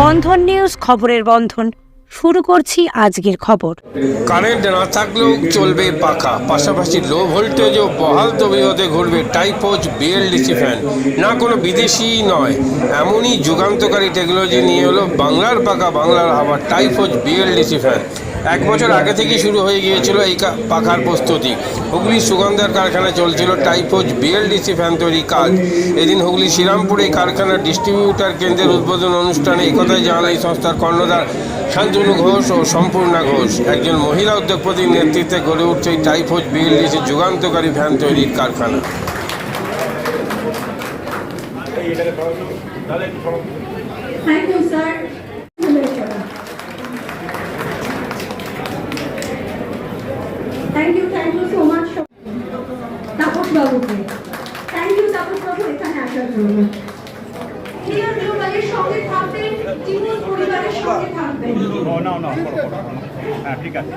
বন্ধন news খবরের বন্ধন। শুরু করছি আজকের খবর। কারেন্ট না থাকলেও চলবে পাখা। পাশাপাশি লো ভোল্টেজ ও বহাল তবিয়তে ঘুরবে টাইপোজ বিএলডিসি ফ্যান। না কোনো বিদেশি নয়। এমনই যুগান্তকারী টেকনোলজি নিয়ে হলো বাংলার পাখা, বাংলার হাওয়া টাইপোজ বিএলডিসি ফ্যান। এক বছর আগে থেকেই শুরু হয়ে গিয়েছিল এই পাখার প্রস্তুতি। হুগলি সুগন্ধার কারখানা চলছিল টাইপোজ বিএলডিসি ফ্যান তৈরি কাজ। এদিন হুগলি শ্রীরামপুরে কারখানার ডিস্ট্রিবিউটার কেন্দ্রের উদ্বোধন অনুষ্ঠানে একথায় জানান এই সংস্থার কর্ণধার শান্তনু ঘোষ ও সম্পূর্ণা ঘোষ। একজন মহিলা উদ্যোগপতির নেতৃত্বে গড়ে উঠছে এই টাইফোজ বিএলডিসি যুগান্তকারী ফ্যান তৈরির কারখানা। Thank you, sir. Thank you, thank you so much. Tapas বাবুকে থ্যাংক ইউ তাপস বাবু এখানে আসার জন্য সঙ্গে থাকবেন টিমুস পরিবারের সঙ্গে থাকবেন ও না না করো করো করো। হ্যাঁ ঠিক আছে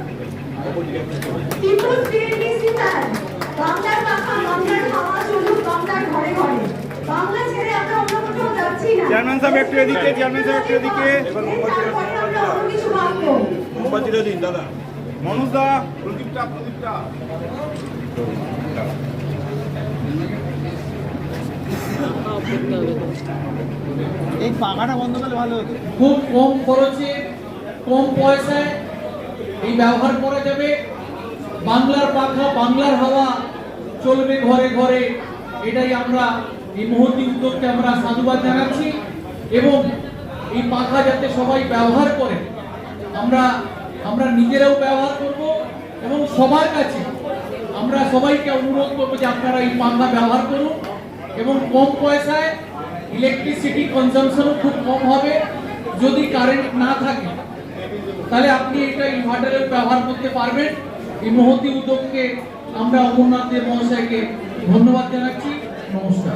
টিমুস বিএনডিসি স্যার বাংলার পাখা বাংলার হাওয়া চলুক বাংলার ঘরে ঘরে বাংলা ছেড়ে আমরা অন্য কোথাও যাচ্ছি না চেয়ারম্যান সাহেব একটু এদিকে চেয়ারম্যান সাহেব একটু এদিকে এই তারপরে আমরা অন্য কিছু ভাববো দিন দাদা মনোজ দা প্রদীপটা এই পাখাটা বন্ধ করলে ভালো হতো। খুব কম খরচে, কম পয়সায় এই ব্যবহার করা যাবে। বাংলার পাখা, বাংলার হাওয়া চলবে ঘরে ঘরে। এটাই আমরা, এই মহতি উদ্যোগকে আমরা সাধুবাদ জানাচ্ছি এবং এই পাখা যাতে সবাই ব্যবহার করে, আমরা আমরা নিজেরাও ব্যবহার করব। এবং সবার কাছে আমরা সবাইকে অনুরোধ করব যে আপনারা এই পাখা ব্যবহার করুন এবং কম পয়সায় ইলেকট্রিসিটি কনজামশনও খুব কম হবে। যদি কারেন্ট না থাকে, তাহলে আপনি এটা ইনভার্টারের ব্যবহার করতে পারবেন। এই মহতি উদ্যোগকে আমরা অমরনাথ দেব মহাশয়কে ধন্যবাদ জানাচ্ছি। নমস্কার।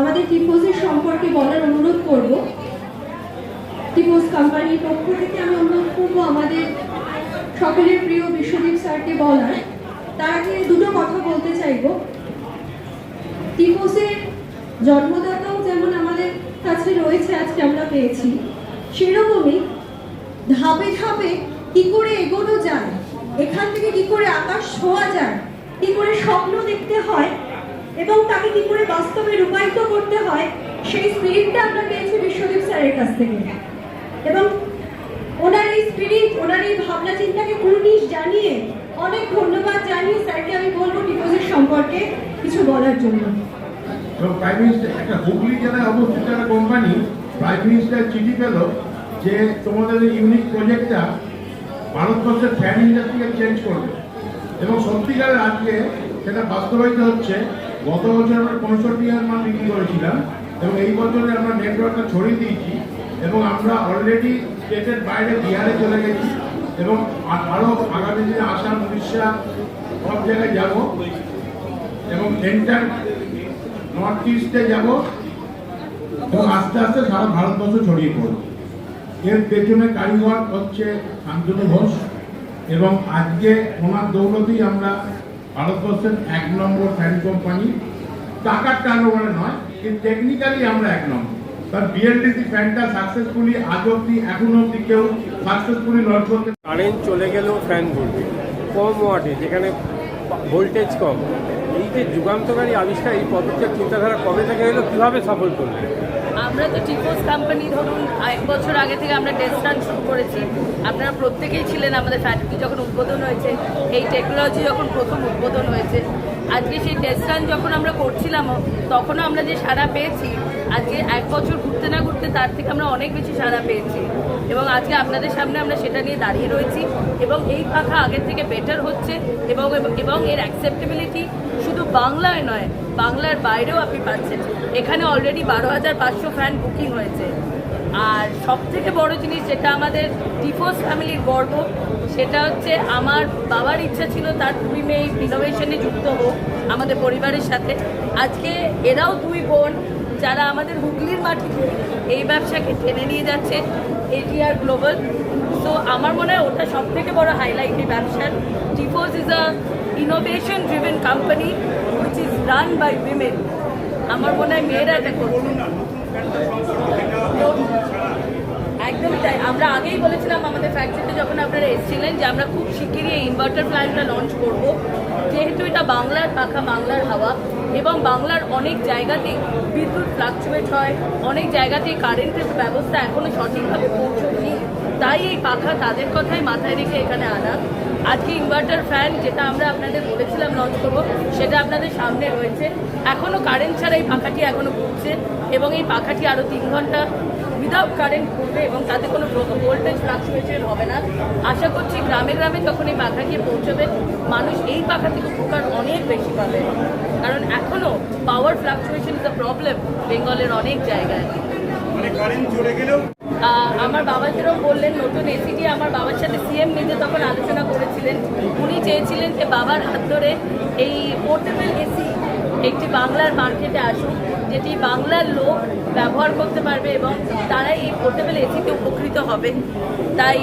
আমাদের টিপোজের সম্পর্কে বলার অনুরোধ করব। টিপোজ কোম্পানির পক্ষ থেকে আমি অনুরোধ করব আমাদের সকলের প্রিয় বিশ্বদীপ স্যারকে বলার। তার আগে দুটো কথা বলতে চাইব। টিপোসের জন্মদাতাও যেমন আমাদের কাছে রয়েছে, আজকে আমরা পেয়েছি, সেরকমই ধাপে ধাপে কি করে এগোনো যায়, এখান থেকে কি করে আকাশ ছোঁয়া যায়, কি করে স্বপ্ন দেখতে হয় এবং তাকে কি করে বাস্তবে রূপায়িত করতে হয়, সেই স্পিরিটটা আমরা পেয়েছি বিশ্বদীপ স্যারের কাছ থেকে। এবং ওনার এই স্পিরিট ওনার এই ভাবনা চিন্তাকে কুর্নিশ জানিয়ে অনেক ধন্যবাদ জানিয়ে স্যারকে আমি বলব ডিপোজিট সম্পর্কে কিছু বলার জন্য। প্রাইম মিনিস্টার একটা হুগলি জেলায় অবস্থিত একটা কোম্পানি প্রাইম মিনিস্টার চিঠি পেল যে তোমাদের ইউনিক প্রজেক্টটা ভারতবর্ষের ফ্যান ইন্ডাস্ট্রিকে চেঞ্জ করবে। এবং সত্যিকারের আজকে সেটা বাস্তবায়িত হচ্ছে। গত বছর আমরা পঁয়ষট্টি হাজার মাল বিক্রি করেছিলাম এবং এই বছরে আমরা নেটওয়ার্কটা ছড়িয়ে দিয়েছি। এবং আমরা অলরেডি স্টেটের বাইরে বিহারে চলে গেছি এবং আরও আগামী দিনে আসাম, উড়িষ্যা সব জায়গায় যাব এবং সেন্টার নর্থ ইস্টে যাব এবং আস্তে আস্তে সারা ভারতবর্ষ ছড়িয়ে পড়বে। এর পেছনে কারিগর হচ্ছে শান্তনু ঘোষ এবং আজকে ওনার দৌলতেই আমরা ভারতবর্ষের এক নম্বর ফ্যান কোম্পানি টাকার টার্নওভারে নয়, কিন্তু টেকনিক্যালি আমরা এক নম্বর। তার বিএলডিসি ফ্যানটা সাকসেসফুলি আজ অব্দি এখনও অব্দি কেউ সাকসেসফুলি লঞ্চ করতে কারেন্ট চলে গেলেও ফ্যান ঘুরবে কম ওয়াটে যেখানে ভোল্টেজ কম। এই যে যুগান্তকারী আবিষ্কার এই পদক্ষেপ চিন্তাধারা কবে থেকে এলো কীভাবে সফল করবে আমরা তো টিপোস কোম্পানি ধরুন এক বছর আগে থেকে আমরা টেস্ট রান শুরু করেছি। আপনারা প্রত্যেকেই ছিলেন আমাদের ফ্যাক্টরি যখন উদ্বোধন হয়েছে। এই টেকনোলজি যখন প্রথম উদ্বোধন হয়েছে। আজকে সেই টেস্ট রান যখন আমরা করছিলাম তখনও আমরা যে সাড়া পেয়েছি আজকে এক বছর ঘুরতে না ঘুরতে তার থেকে আমরা অনেক বেশি সাড়া পেয়েছি। এবং আজকে আপনাদের সামনে আমরা সেটা নিয়ে দাঁড়িয়ে রয়েছি। এবং এই পাখা আগের থেকে বেটার হচ্ছে এবং এবং এর অ্যাকসেপ্টেবিলিটি শুধু বাংলায় নয়, বাংলার বাইরেও আপনি পাচ্ছেন। এখানে অলরেডি বারো হাজার পাঁচশো ফ্যান বুকিং হয়েছে। আর সব থেকে বড় জিনিস যেটা আমাদের টিফোস ফ্যামিলির গর্ব, সেটা হচ্ছে আমার বাবার ইচ্ছা ছিল তার দুই মেয়ে ইনোভেশনে যুক্ত হোক আমাদের পরিবারের সাথে। আজকে এরাও দুই বোন যারা আমাদের হুগলির মাঠে এই ব্যবসাকে টেনে নিয়ে যাচ্ছে এটিআর গ্লোবাল তো আমার মনে হয় ওটা সব থেকে বড় হাইলাইট এই ব্যবসার। Tifos is a innovation driven company which is run by women আমার মনে হয় মেয়েরা এটা একদমই তাই। আমরা আগেই বলেছিলাম আমাদের ফ্যাক্টরিতে যখন আপনারা এসেছিলেন যে আমরা খুব শিগগিরই এই ইনভার্টার প্ল্যান্টটা লঞ্চ করব। যেহেতু এটা বাংলার পাখা, বাংলার হাওয়া এবং বাংলার অনেক জায়গাতেই বিদ্যুৎ ফ্লাকচুয়েট হয়, অনেক জায়গাতেই কারেন্টের ব্যবস্থা এখনও সঠিকভাবে পৌঁছয়নি। তাই এই পাখা তাদের কথাই মাথায় রেখে এখানে আনা। আজকে ইনভার্টার ফ্যান যেটা আমরা আপনাদের বলেছিলাম লঞ্চ করব, সেটা আপনাদের সামনে রয়েছে। এখনও কারেন্ট ছাড়া এই পাখাটি এখনও ঘুরছে এবং এই পাখাটি আরও তিন ঘণ্টা উইদাউট কারেন্ট ঘুরবে এবং তাতে কোনো ভোল্টেজ ফ্লাকচুয়েশন হবে না। আশা করছি গ্রামে গ্রামে যখন এই পাখা গিয়ে পৌঁছবে। মানুষ এই পাখা থেকে উপকার অনেক বেশি পাবে। কারণ এখনও power fluctuation is a problem বেঙ্গলের অনেক জায়গায়। মানে আমার বাবা যেরকম বললেন নতুন এসিটি আমার বাবার সাথে সিএম নিজে তখন আলোচনা করেছিলেন। উনি চেয়েছিলেন যে বাবার হাত ধরে এই পোর্টেবল এসি একটি বাংলার মার্কেটে আসুক। যেটি বাংলার লোক ব্যবহার করতে পারবে এবং তারাই এই পোর্টেবল এসিতে উপকৃত হবে। তাই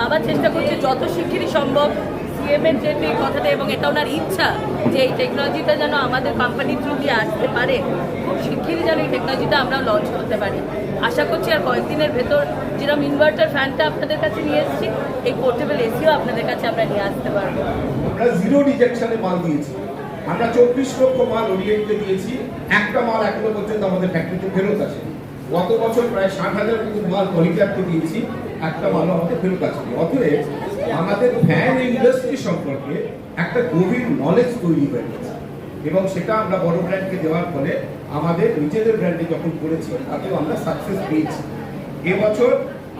বাবা চেষ্টা করছে যত শিগগিরই সম্ভব সিএমের যেহেতু এই কথাটা এবং এটা ওনার ইচ্ছা যে এই টেকনোলজিটা যেন আমাদের কোম্পানির থ্রু দিয়ে আসতে পারে। খুব শিগগিরই যেন এই টেকনোলজিটা আমরা লঞ্চ করতে পারি। আশা করছি আর কয়েকদিনের ভেতর যেরকম ইনভার্টার ফ্যানটা আপনাদের কাছে নিয়ে এসেছি, এই পোর্টেবল এসিও আপনাদের কাছে আমরা নিয়ে আসতে পারব। জিরো রিজেকশনে মাল দিয়েছি। আমরা চব্বিশ লক্ষ মাল ওরিয়েন্টে দিয়েছি। একটা মাল এখনও পর্যন্ত আমাদের ফ্যাক্টরিতে ফেরত আসে গত বছর প্রায় ষাট হাজার মতো মাল পলিক্যাপকে দিয়েছি, একটা মালও আমাদের ফেরত আসেনি। অতএব আমাদের ফ্যান ইন্ডাস্ট্রি সম্পর্কে একটা গভীর নলেজ তৈরি হয়ে গেছে। এবং সেটা আমরা বড় ব্র্যান্ডকে দেওয়ার ফলে আমাদের নিজেদের ব্র্যান্ডে যখন করেছি, তাতেও আমরা সাকসেস পেয়েছি। এবছর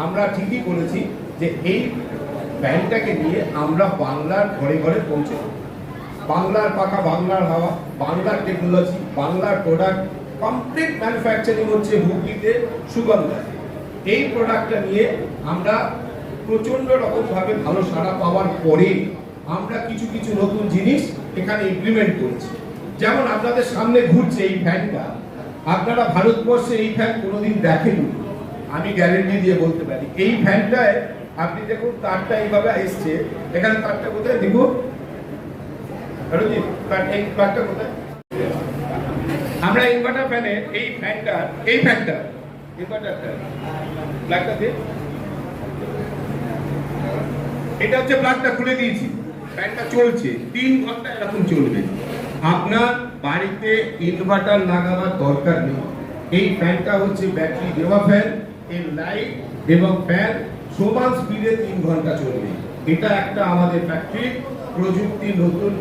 আমরা ঠিকই করেছি যে এই ব্র্যান্ডটাকে নিয়ে আমরা বাংলার ঘরে ঘরে পৌঁছে। বাংলার পাকা বাংলার হাওয়া, বাংলার টেকনোলজি বাংলার প্রোডাক্ট কমপ্লিট ম্যানুফ্যাকচারিং হচ্ছে হুগলিতে, সুগন্ধা। এই প্রোডাক্টটা নিয়ে আমরা প্রচণ্ড রকমভাবে ভালো সাড়া পাওয়ার পরে আমরা কিছু কিছু নতুন জিনিস এখানে ইমপ্লিমেন্ট করছি। যেমন আপনাদের সামনে ঘুরছে এই ফ্যানটা আপনারা ভারতবর্ষে এই ফ্যান কোনোদিন দেখেননি। আমি গ্যারেন্টি দিয়ে বলতে পারি। এই ফ্যানটায় আপনি দেখুন তারটা এইভাবে এসছে। এখানে তারটা কোথায়? দেখুন রঞ্জিত তার এই তারটা কোথায় আমরা ইনভার্টার ফ্যানে এই ফ্যানটা এই ফ্যানটা এটা হচ্ছে প্লাগটা খুলে দিয়েছি। ফ্যানটা চলছে, তিন ঘণ্টা এরকম চলবে। আপনার বাড়িতে ইনভার্টার লাগাবার দরকার নেই। এই ফ্যানটা হচ্ছে ব্যাটারি দেওয়া ফ্যান এর লাইট এবং ফ্যান সমান স্পিডে তিন ঘণ্টা চলবে। এটা একটা আমাদের ফ্যাক্টরি প্রযুক্তি নতুন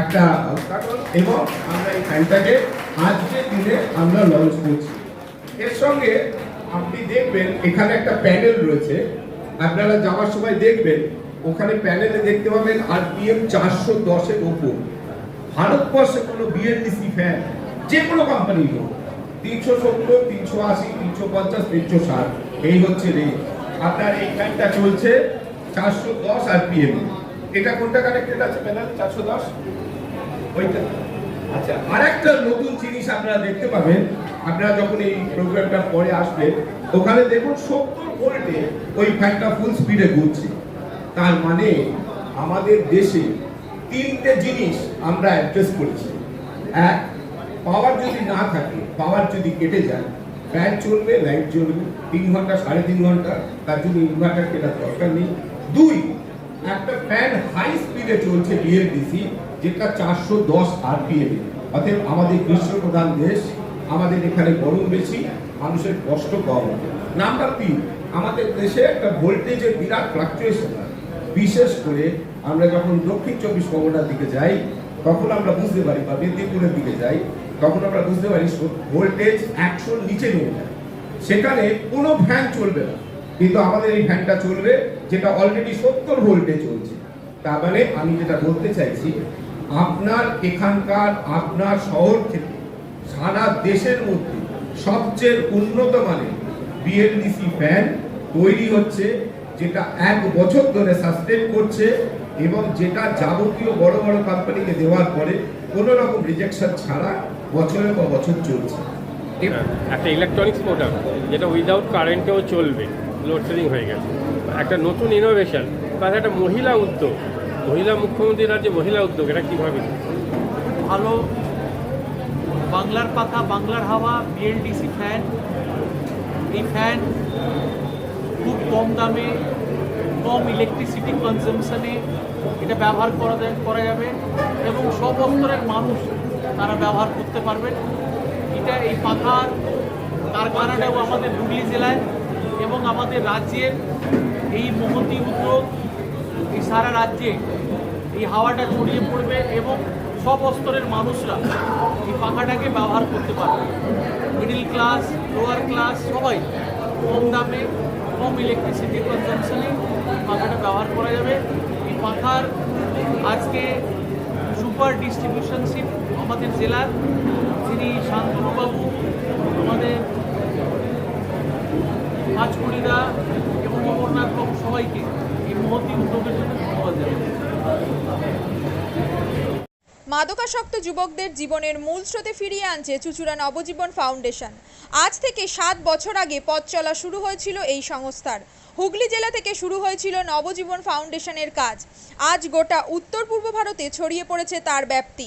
একটা কারণ এবং আমরা এই ফ্যানটাকে আজকের দিনে আমরা লঞ্চ করছি। এর সঙ্গে আপনি দেখবেন, এখানে একটা প্যানেল রয়েছে। আপনারা যাওয়ার সময় দেখবেন, ওখানে প্যানেলে দেখতে পাবেন আরপিএম চারশো দশের ওপর। ভারতবর্ষে কোনো বিএলডিসি ফ্যান যে কোনো কোম্পানির হোক, তিনশো সত্তর, তিনশো আশি, তিনশো পঞ্চাশ, তিনশো ষাট, এই হচ্ছে রেঞ্জ আপনার এই ফ্যানটা চলছে চারশো দশ আরপিএম এটা কোনটা কানেক্টেড আছে প্যানেল চারশো দশ? ওইটা। আচ্ছা আরেকটা নতুন জিনিস আপনারা দেখতে পাবেন। আপনারা যখন এই প্রোগ্রামটা পরে আসবেন, ওখানে দেখুন সত্তর ভোল্টে ওই ফ্যানটা ফুল স্পিডে ঘুরছে। তার মানে আমাদের দেশে তিনটে জিনিস আমরা অ্যাড্রেস করেছি। এক পাওয়ার যদি না থাকে পাওয়ার যদি কেটে যায় ফ্যান চলবে লাইট জ্বলবে তিন ঘণ্টা, সাড়ে তিন ঘণ্টা, তার জন্য ইনভার্টার কেনার দরকার নেই। দুই একটা ফ্যান হাই স্পিডে চলছে বিএলডিসি যেটা চারশো দশ আরপিএম অতএব আমাদের গ্রীষ্ম প্রধান দেশ, আমাদের এখানে গরম বেশি, মানুষের কষ্ট কম। নাম্বার তিন, আমাদের দেশে একটা ভোল্টেজের বিরাট ফ্লাকচুয়েশন বিশেষ করে আমরা যখন দক্ষিণ চব্বিশ পরগনার দিকে যাই, তখন আমরা বুঝতে পারি বা মেদিনীপুরের দিকে যাই, তখন আমরা বুঝতে পারি ভোল্টেজ একশোর নিচে নেমে যায়। সেখানে কোনো ফ্যান চলবে না। কিন্তু আমাদের এই ফ্যানটা চলবে, যেটা অলরেডি সত্তর ভোল্টে চলছে। তার মানে আমি যেটা বলতে চাইছি, আপনার এখানকার, আপনার শহর থেকে সারা দেশের মধ্যে সবচেয়ে উন্নত মানের বিএলডিসি ফ্যান তৈরি হচ্ছে, যেটা এক বছর ধরে সাস্টেন করছে এবং যেটা যাবতীয় বড় বড় কোম্পানিকে দেওয়ার পরে কোনো রকম রিজেকশন ছাড়া বছরের পর বছর চলছে। একটা ইলেকট্রনিক্স প্রোডাক্ট যেটা উইদাউট কারেন্টেও চলবে। লোডশেডিং হয়ে গেছে। একটা নতুন ইনোভেশন তার একটা মহিলা উদ্যোগ। মহিলা মুখ্যমন্ত্রী রাজ্যে মহিলা উদ্যোগ, এটা কীভাবে? ভালো। বাংলার পাখা বাংলার হাওয়া বিএলডিসি ফ্যান এই ফ্যান খুব কম দামে, কম ইলেকট্রিসিটি কনজামশনে এটা ব্যবহার করা যায়, করা যাবে এবং সব স্তরের মানুষ তারা ব্যবহার করতে পারবেন। এটা এই পাখার কারখানাটাও আমাদের হুগলি জেলায় এবং আমাদের রাজ্যের এই মহতি উদ্যোগ, এই সারা রাজ্যে এই হাওয়াটা ছড়িয়ে পড়বে এবং সব স্তরের মানুষরা এই পাখাটাকে ব্যবহার করতে পারবে। মিডিল ক্লাস লোয়ার ক্লাস সবাই কম দামে, কম ইলেকট্রিসিটি কনজামশনে পাখাটা ব্যবহার করা যাবে। এই পাখার আজকে সুপার ডিস্ট্রিবিউশনশিপ আমাদের জেলার যিনি শান্তনুবাবু, আমাদের পাঁচকুড়িদা এবং অমরনাথ বাবু সবাইকে এই মহতি উদ্যোগের জন্য ধন্যবাদ জানাই। মাদকাসক্ত যুবকদের জীবনের মূল স্রোতে ফিরিয়ে আনছে চুচুড়া নবজীবন ফাউন্ডেশন। আজ থেকে সাত বছর আগে পথ চলা শুরু হয়েছিল এই সংস্থার। হুগলি জেলা থেকে শুরু হয়েছিল নবজীবন ফাউন্ডেশনের কাজ। আজ গোটা উত্তর পূর্ব ভারতে ছড়িয়ে পড়েছে তার ব্যাপ্তি।